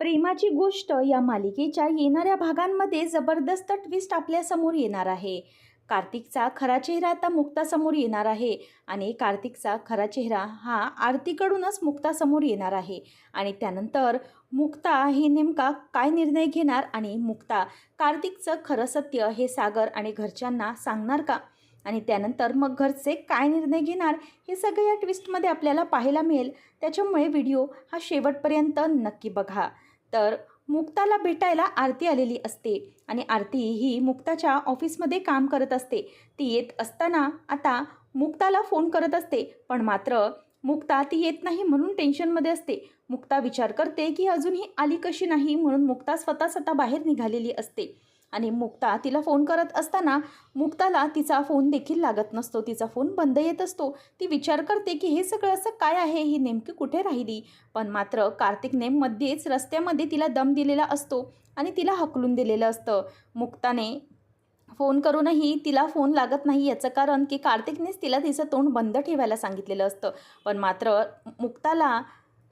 प्रेमाची गोष्ट या मालिकेच्या येणाऱ्या भागांमध्ये जबरदस्त ट्विस्ट आपल्यासमोर येणार आहे. कार्तिकचा खरा चेहरा आता मुक्तासमोर येणार आहे आणि कार्तिकचा खरा चेहरा हा आरतीकडूनच मुक्तासमोर येणार आहे. आणि त्यानंतर मुक्ता हे नेमका काय निर्णय घेणार आणि मुक्ता कार्तिकचं खरं सत्य हे सागर आणि घरच्यांना सांगणार का? आणि त्यानंतर मग घरचे काय निर्णय घेणार हे सगळं या ट्विस्टमध्ये आपल्याला पाहायला मिळेल. त्याच्यामुळे व्हिडिओ हा शेवटपर्यंत नक्की बघा. तर मुक्ताला भेटायला आरती आलेली असते आणि आरती ही मुक्ताच्या ऑफिसमध्ये काम करत असते. ती येत असताना आता मुक्ताला फोन करत असते पण मात्र मुक्ता ती येत नाही म्हणून टेन्शनमध्ये असते. मुक्ता विचार करते की अजूनही आली कशी नाही म्हणून मुक्ता स्वतः स्वतः बाहेर निघालेली असते. आणि मुक्ता तिला फोन करत असताना मुक्ताला तिचा फोन देखील लागत नसतो. तिचा फोन बंद येत असतो. ती विचार करते की हे सगळं असं काय आहे? ही नेमकी कुठे राहिली? पण मात्र कार्तिकने मध्येच रस्त्यामध्ये तिला दम दिलेला असतो आणि तिला हकलून दिलेलं असतं. मुक्ताने फोन करूनही तिला फोन लागत नाही याचं कारण की कार्तिकनेच तिला तिचं तोंड बंद ठेवायला सांगितलेलं असतं. पण मात्र मुक्ताला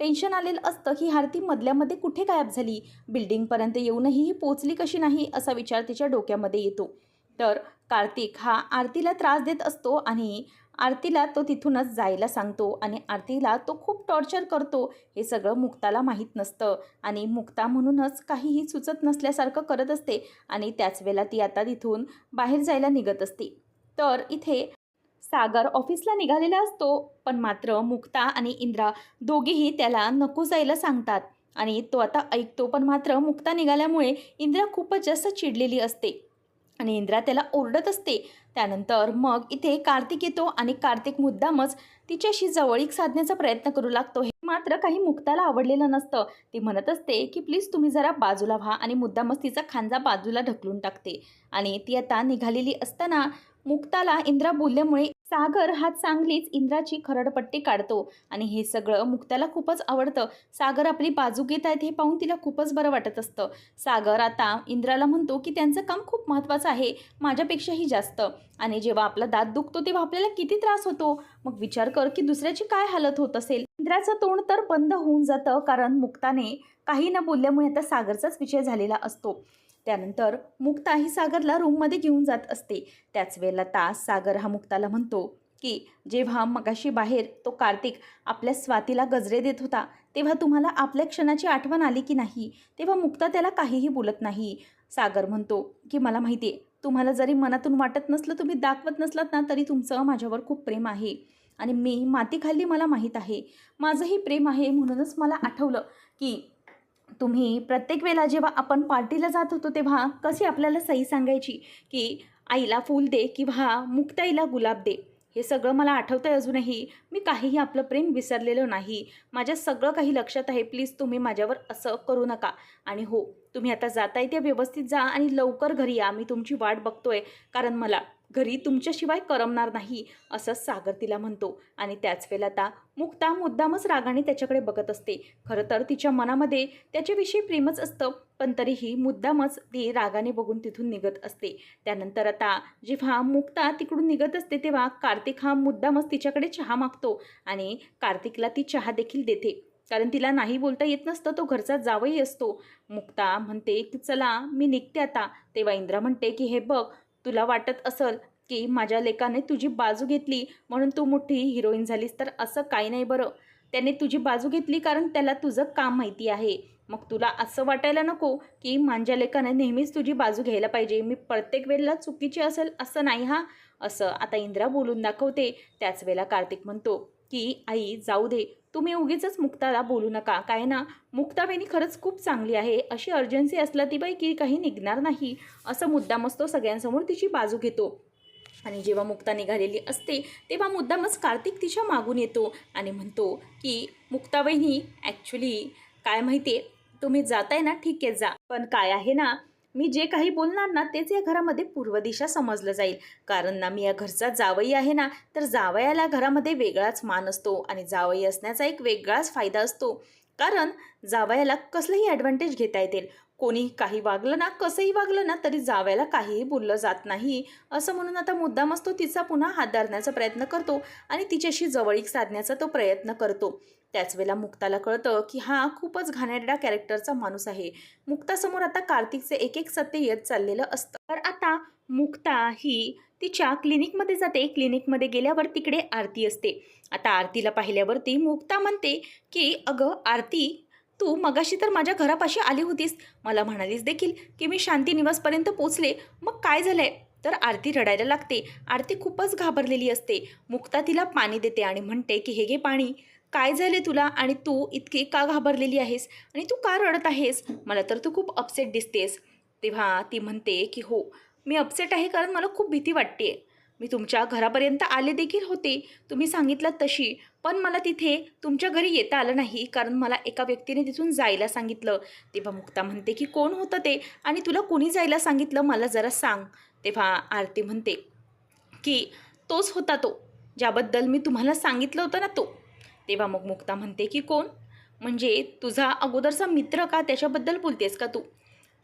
टेन्शन आलेलं असतं की आरती मधल्यामध्ये कुठे गायब झाली? बिल्डिंगपर्यंत येऊनही ही पोचली कशी नाही? असा विचार तिच्या डोक्यामध्ये येतो. तर कार्तिक हा आरतीला त्रास देत असतो आणि आरतीला तो तिथूनच जायला सांगतो आणि आरतीला तो खूप टॉर्चर करतो. हे सगळं मुक्ताला माहीत नसतं आणि मुक्ता म्हणूनच काहीही सुचत नसल्यासारखं करत असते आणि त्याच वेळेला ती आता तिथून बाहेर जायला निघत असते. तर इथे सागर ऑफिसला निघालेला असतो पण मात्र मुक्ता आणि इंद्रा दोघेही त्याला नको जायला सांगतात. आणि तो आता ऐकतो पण मात्र मुक्ता निघाल्यामुळे इंद्रा खूपच जास्त चिडलेली असते. आणि इंद्रा त्याला ओरडत असते. त्यानंतर मग इथे कार्तिक येतो आणि कार्तिक मुद्दामच तिच्याशी जवळीक साधण्याचा प्रयत्न करू लागतो. हे मात्र काही मुक्ताला आवडलेलं नसतं. ती म्हणत असते की प्लीज तुम्ही जरा बाजूला व्हा आणि मुद्दामच तिचा खांजा बाजूला ढकलून टाकते. आणि ती आता निघालेली असताना मुक्ताला इंद्रा बोलल्यामुळे सागर हा चांगलीच इंद्राची खरडपट्टी काढतो आणि हे सगळं मुक्ताला खूपच आवडतं. सागर आपली बाजू घेत आहेत हे पाहून तिला खूपच बरं वाटत असतं. सागर आता इंद्राला म्हणतो की त्यांचं काम खूप महत्त्वाचं आहे माझ्यापेक्षाही जास्त. आणि जेव्हा आपला दात दुखतो तेव्हा आपल्याला किती त्रास होतो? मग विचार कर की दुसऱ्याची काय हालत होत असेल? इंद्राचं तोंड तर बंद होऊन जातं कारण मुक्ताने काही न बोलल्यामुळे आता सागरचाच विषय झालेला असतो. त्यानंतर मुक्ता ही सागरला रूममध्ये घेऊन जात असते. त्याच वेळेला तास सागर हा मुक्ताला म्हणतो की जेव्हा मगाशी बाहेर तो कार्तिक आपल्या स्वातीला गजरे देत होता तेव्हा तुम्हाला आपल्या क्षणाची आठवण आली की नाही? तेव्हा मुक्ता त्याला काहीही बोलत नाही. सागर म्हणतो की मला माहिती आहे तुम्हाला जरी मनातून वाटत नसलं तुम्ही दाखवत नसलात ना तरी तुमचं माझ्यावर खूप प्रेम आहे. आणि मी माती खाल्ली मला माहीत आहे. माझंही प्रेम आहे म्हणूनच मला आठवलं की तुम्ही प्रत्येक वेळेला जेव्हा आपण पार्टीला जात होतो तेव्हा कशी आपल्याला सही सांगायची की आईला फूल दे किंवा मुक्ताईला गुलाब दे? हे सगळं मला आठवतं आहे अजूनही. मी काहीही आपलं प्रेम विसरलेलं नाही. माझ्या सगळं काही लक्षात आहे. प्लीज तुम्ही माझ्यावर असं करू नका. आणि हो तुम्ही आता जाताय ते व्यवस्थित जा आणि लवकर घरी या. मी तुमची वाट बघतोय. कारण मला घरी तुमच्याशिवाय करमणार नाही असं सागर तिला म्हणतो. आणि त्याच वेळेला आता मुक्ता मुद्दामच रागाने त्याच्याकडे बघत असते. खरं तर तिच्या मनामध्ये त्याच्याविषयी प्रेमच असतं पण तरीही मुद्दामच ती रागाने बघून तिथून निघत असते. त्यानंतर आता जेव्हा मुक्ता तिकडून निघत असते तेव्हा कार्तिक हा मुद्दामच तिच्याकडे चहा मागतो आणि कार्तिकला ती चहा देखील देते. कारण तिला नाही बोलता येत नसतं तो घरचा जावई असतो. मुक्ता म्हणते की चला मी निघते आता. तेव्हा इंद्रा म्हणते की हे बघ तुला वाटत असेल की माझ्या लेकाने तुझी बाजू घेतली म्हणून तू मोठी हिरोईन झालीस तर असं काही नाही बरं. त्याने तुझी बाजू घेतली कारण त्याला तुझं काम माहिती आहे. मग तुला असं वाटायला नको की माझ्या लेकाने नेहमीच तुझी बाजू घ्यायला पाहिजे. मी प्रत्येक वेळेला चुकीची असेल असं नाही हा? असं आता इंद्रा बोलून दाखवते. त्याच वेळेला कार्तिक म्हणतो की आई जाऊ दे. तुम्ही उगीच मुक्ताला बोलू नका. काय ना मुक्ताबाईनी खरंच खूप चांगली आहे. अशी अर्जन्सी असला ती बाई की काही निघणार नाही असं मुद्दामच तो सगळ्यांसमोर तिची बाजू घेतो. आणि जेव्हा मुक्ता निघालेली असते तेव्हा मुद्दामच कार्तिक तिच्या मागून येतो आणि म्हणतो की मुक्ताबाईनी ॲक्च्युली काय माहिती आहे तुम्ही जाताय ना ठीक आहे जा. पण काय आहे ना मी जे काही बोलणार ना तेच या घरामध्ये पूर्व दिशा समजलं जाईल. कारण ना मी या घरचा जावई आहे ना तर जावयाला घरामध्ये वेगळाच मान असतो आणि जावई असण्याचा एक वेगळाच फायदा असतो. कारण जावयाला कसलंही ॲडव्हान्टेज घेता येतील. कोणी काही वागलं ना कसंही वागलं ना तरी जावयाला काहीही बोललं जात नाही. असं म्हणून आता मुद्दाम असतो तिचा पुन्हा हात धरण्याचा प्रयत्न करतो आणि तिच्याशी जवळीक साधण्याचा तो प्रयत्न करतो. त्याच वेळेला मुक्ताला कळतं की हा खूपच घाणेरडा कॅरेक्टरचा माणूस आहे. मुक्तासमोर आता कार्तिकचे एक एक सत्य येत चाललेलं असतं. तर आता मुक्ता ही तिच्या क्लिनिकमध्ये जाते. क्लिनिकमध्ये गेल्यावर तिकडे आरती असते. आता आरतीला पाहिल्यावरती मुक्ता म्हणते की अगं आरती तू मगाशी तर माझ्या घरापाशी आली होतीस. मला म्हणालीस देखील की मी शांती निवासपर्यंत पोचले मग काय झालंय? तर आरती रडायला लागते. आरती खूपच घाबरलेली असते. मुक्ता तिला पाणी देते आणि म्हणते की हे घे पाणी. काय झाले तुला? आणि तू इतकी का घाबरलेली आहेस? आणि तू का रडत आहेस? मला तर तू खूप अपसेट दिसतेस. तेव्हा ती म्हणते की हो मी अपसेट आहे कारण मला खूप भीती वाटते मी तुमच्या घरापर्यंत आले देखील होते. तुम्ही सांगितलं तशी. पण मला तिथे तुमच्या घरी येता आलं नाही कारण मला एका व्यक्तीने तिथून जायला सांगितलं. तेव्हा मुक्ता म्हणते की कोण होतं ते? आणि तुला कोणी जायला सांगितलं? मला जरा सांग. तेव्हा आरती म्हणते की तोच होता तो. ज्याबद्दल मी तुम्हाला सांगितलं होतं ना तो. तेव्हा मग मुक्ता म्हणते की कोण? म्हणजे तुझा अगोदरचा मित्र का त्याच्याबद्दल बोलतेस का तू?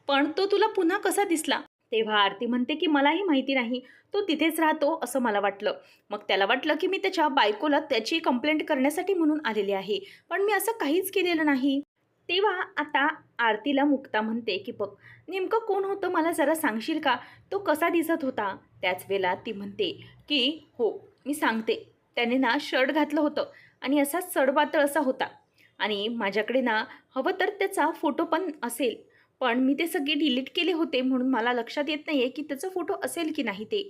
पण तो तुला पुन्हा कसा दिसला? तेव्हा आरती म्हणते की मलाही माहिती नाही. तो तिथेच राहतो असं मला वाटलं. मग त्याला वाटलं की मी त्याच्या बायकोला त्याची कंप्लेंट करण्यासाठी म्हणून आलेली आहे. पण मी असं काहीच केलेलं नाही. तेव्हा आता आरतीला मुक्ता म्हणते की बघ नेमकं कोण होतं मला जरा सांगशील का? तो कसा दिसत होता? त्याच वेळेला ती म्हणते की हो मी सांगते. त्याने ना शर्ट घातलं होतं. आणि असा सडपातळ असा होता. आणि माझ्याकडे ना हवं तर त्याचा फोटो पण असेल. पण मी ते सगळे डिलीट केले होते म्हणून मला लक्षात येत नाही आहे की त्याचा फोटो असेल की नाही ते.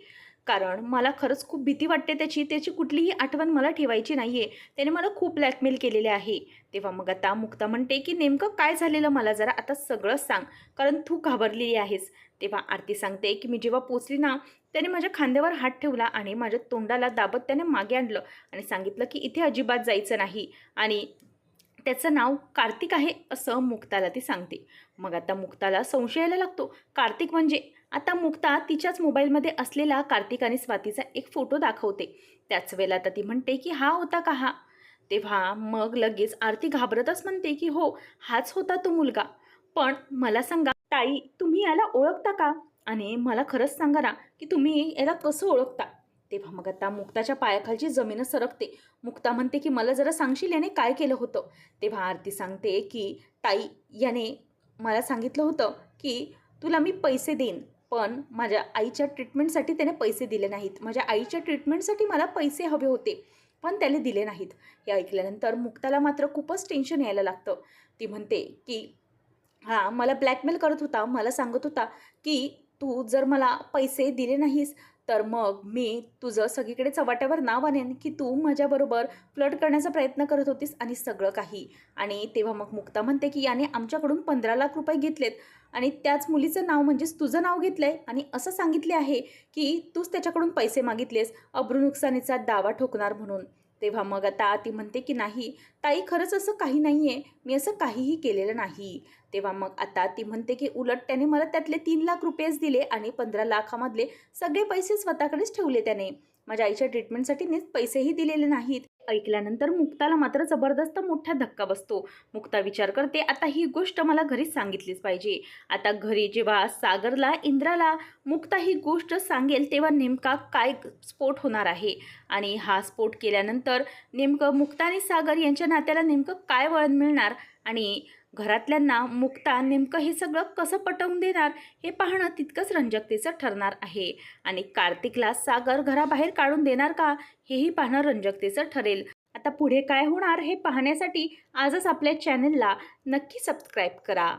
कारण मला खरंच खूप भीती वाटते त्याची. त्याची कुठलीही आठवण मला ठेवायची नाही आहे त्याने मला खूप ब्लॅकमेल केलेले आहे. तेव्हा मग आता मुक्ता म्हणते की नेमकं काय झालेलं मला जरा आता सगळं सांग. कारण तू घाबरलेली आहेस. तेव्हा आरती सांगते की मी जेव्हा पोचली ना त्याने माझ्या खांद्यावर हात ठेवला आणि माझ्या तोंडाला दाबत त्याने मागे आणलं आणि सांगितलं की इथे अजिबात जायचं नाही. आणि त्याचं नाव कार्तिक आहे असं मुक्ताला ती सांगते. मग आता मुक्ताला संशयाला लागतो. कार्तिक म्हणजे आता मुक्ता तिच्याच मोबाईलमध्ये असलेला कार्तिक आणि स्वातीचा एक फोटो दाखवते. त्याच वेळेला आता ती म्हणते की हा होता का हा? तेव्हा मग लगेच आरती घाबरतच म्हणते की हो हाच होता तो मुलगा. पण मला सांगा ताई तुम्ही याला ओळखता का? आणि मला खरंच सांगा ना की तुम्ही याला कसं ओळखता? तेव्हा मग आता मुक्ताच्या पायाखालची जमीनच सरकते. मुक्ता म्हणते की मला जरा सांगशील याने काय केलं होतं? तेव्हा आरती सांगते की ताई याने मला सांगितलं होतं की तुला मी पैसे देईन. पण माझ्या आईच्या ट्रीटमेंटसाठी त्याने पैसे दिले नाहीत. माझ्या आईच्या ट्रीटमेंटसाठी मला पैसे हवे होते पण त्याने दिले नाहीत. हे ऐकल्यानंतर मुक्ताला मात्र खूपच टेन्शन यायला लागतं. ती म्हणते की हां मला ब्लॅकमेल करत होता. मला सांगत होता की तू जर मला पैसे दिले नाहीस तर मग मी तुझं सगळीकडे चव्हाट्यावर नाव आणेन की तू माझ्याबरोबर फ्लट करण्याचा प्रयत्न करत होतीस आणि सगळं काही. आणि तेव्हा मग मुक्ता म्हणते की याने आमच्याकडून पंधरा लाख रुपये घेतलेत. आणि त्याच मुलीचं नाव म्हणजेच तुझं नाव घेतलं आहे आणि असं सांगितले आहे की तूच त्याच्याकडून पैसे मागितलेस. अब्रू नुकसानीचा दावा ठोकणार म्हणून. तेव्हा मग आता ती म्हणते की नाही ताई खरंच असं काही नाही आहे मी असं काहीही केलेलं नाही. तेव्हा मग आता ती म्हणते की उलट त्याने मला त्यातले तीन लाख रुपयेच दिले आणि पंधरा लाखामधले सगळे पैसे स्वतःकडेच ठेवले त्याने. माझ्या आईच्या ट्रीटमेंटसाठी नीच पैसेही दिलेले नाहीत. ऐकल्यानंतर मुक्ताला मात्र जबरदस्त मोठा धक्का बसतो. मुक्ता विचार करते आता ही गोष्ट मला घरीच सांगितलीच पाहिजे. आता घरी जेव्हा सागरला इंद्राला मुक्ता ही गोष्ट सांगेल तेव्हा नेमका काय स्फोट होणार आहे? आणि हा स्फोट केल्यानंतर नेमकं मुक्ता आणि सागर यांच्या नात्याला नेमकं काय वळण मिळणार? आणि घरातल्यांना मुक्ता नेमकं हे सगळं कसं पटवून देणार हे पाहणं तितकंच रंजकतेचं ठरणार आहे. आणि कार्तिकला सागर घराबाहेर काढून देणार का हेही पाहणं रंजकतेचं ठरेल. आता पुढे काय होणार हे पाहण्यासाठी आजच आपल्या चॅनलला नक्की सबस्क्राईब करा.